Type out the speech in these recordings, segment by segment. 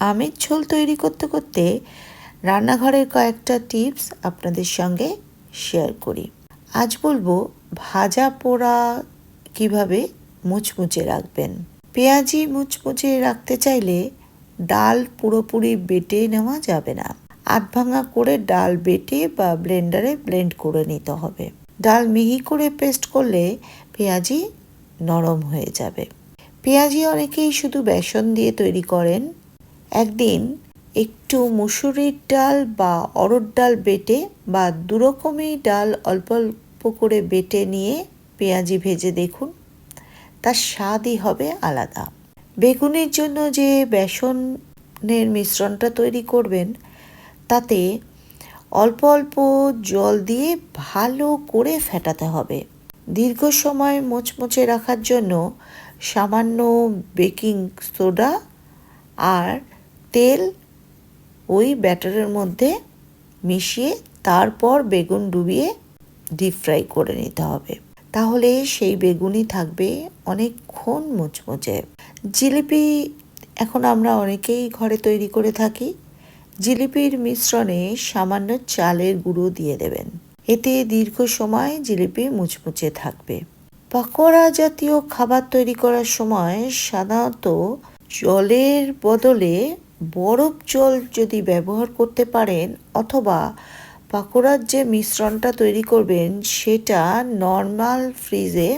আমের ঝোল তৈরি করতে করতে রান্নাঘরের কয়েকটা টিপস আপনাদের সঙ্গে শেয়ার করি। আজ বলব ভাজা পোড়া কীভাবে মুচমুচে রাখবেন। পেঁয়াজি মুচমুচে রাখতে চাইলে ডাল পুরোপুরি বেটে নেওয়া যাবে না। আধ ভাঙা করে ডাল বেটে বা ব্লেন্ডারে ব্লেন্ড করে নিতে হবে। ডাল মিহি করে পেস্ট করলে পেঁয়াজি নরম হয়ে যাবে। পেঁয়াজি অনেকেই শুধু বেসন দিয়ে তৈরি করেন একদিন একটু মুসুরির ডাল বা অরড় ডাল বেটে বা দুরকমই ডাল অল্প অল্প করে বেটে নিয়ে পেঁয়াজি ভেজে দেখুন। তার স্বাদই হবে আলাদা। বেগুনের জন্য যে বেসনের মিশ্রণটা তৈরি করবেন, তাতে অল্প অল্প জল দিয়ে ভালো করে ফেটাতে হবে। দীর্ঘ সময় মোচমোচে রাখার জন্য সামান্য বেকিং সোডা আর তেল ওই ব্যাটারের মধ্যে মিশিয়ে তারপর বেগুন ডুবিয়ে ডিপ ফ্রাই করে নিতে হবে। তাহলে সেই বেগুনই থাকবে অনেকক্ষণ মুচমুচে। জিলিপি এখন আমরা অনেকেই ঘরে তৈরি করে থাকি। জিলিপির মিশ্রণে সামান্য চালের গুঁড়ো দিয়ে দেবেন। এতে দীর্ঘ সময় জিলিপি মুচমুচে থাকবে। পাকোড়া জাতীয় খাবার তৈরি করার সময় সাধারণত জলের বদলে বরফ জল যদি ব্যবহার করতে পারেন অথবা পাকোড়ার যে মিশ্রণটা তৈরি করবেন, সেটা নর্মাল ফ্রিজে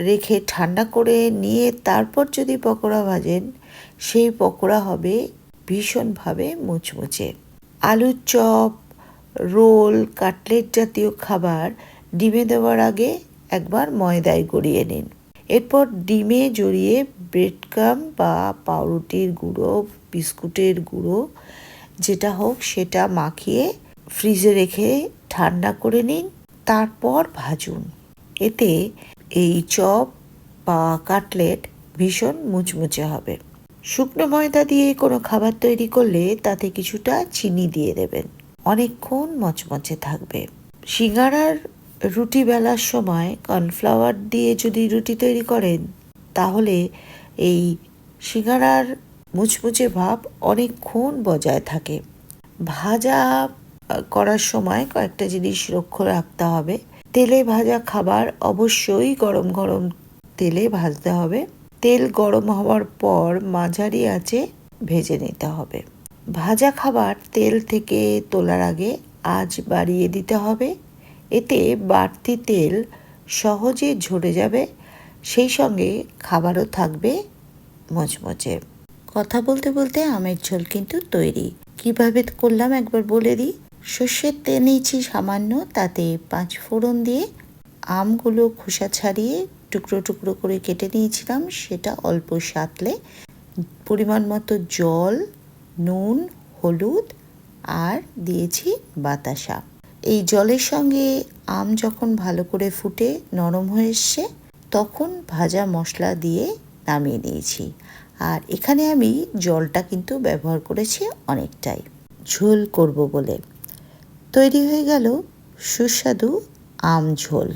রেখে ঠান্ডা করে নিয়ে তারপর যদি পকোড়া ভাজেন, সেই পকোড়া হবে ভীষণভাবে মুচমুচে। আলুর চপ, রোল, কাটলেট জাতীয় খাবার ডিমে দেওয়ার আগে একবার ময়দায় গড়িয়ে নিন। এরপর ডিমে জড়িয়ে ব্রেড ক্রাম বা পাউরুটির গুঁড়ো, বিস্কুটের গুঁড়ো, যেটা হোক সেটা মাখিয়ে ফ্রিজে রেখে ঠান্ডা করে নিন। তারপর ভাজুন। এতে এই চপ বা কাটলেট ভীষণ মুচমুচে হবে। শুকনো ময়দা দিয়ে কোনো খাবার তৈরি করলে তাতে কিছুটা চিনি দিয়ে দেবেন। অনেকক্ষণ মচমচে থাকবে। সিঙ্গারার রুটি বেলার সময় কর্নফ্লাওয়ার দিয়ে যদি রুটি তৈরি করেন, তাহলে এই সিঙ্গারার মুচমুচে ভাব অনেকক্ষণ বজায় থাকে। ভাজা করার সময় কয়েকটা জিনিস লক্ষ্য রাখতে হবে। তেলে ভাজা খাবার অবশ্যই গরম গরম তেলে ভাজতে হবে। তেল গরম হওয়ার পর মাঝারি আঁচে ভেজে নিতে হবে। ভাজা খাবার তেল থেকে তোলার আগে আজ বাড়িয়ে দিতে হবে। এতে বাড়তি তেল সহজে ঝরে যাবে সেই সঙ্গে খাবারও থাকবে মচমচে। কথা বলতে বলতে আমের ঝোল কিন্তু তৈরি। কীভাবে করলাম একবার বলে দিই। সর্ষের তেল নিয়েছি সামান্য, তাতে পাঁচ ফোড়ন দিয়ে আমগুলো খোসা ছাড়িয়ে টুকরো টুকরো করে কেটে নিয়েছিলাম। সেটা অল্প সাতলে পরিমাণ মতো জল, নুন, হলুদ আর দিয়েছি বাতাসা। এই জলের সঙ্গে আম যখন ভালো করে ফুটে নরম হয়ে এসছে তখন ভাজা মশলা দিয়ে নামিয়ে নিয়েছি। আর এখানে আমি জলটা কিন্তু ব্যবহার করেছি অনেকটাই। ঝোল করব বলে। তৈরি হয়ে গেল সুস্বাদু আম ঝোল।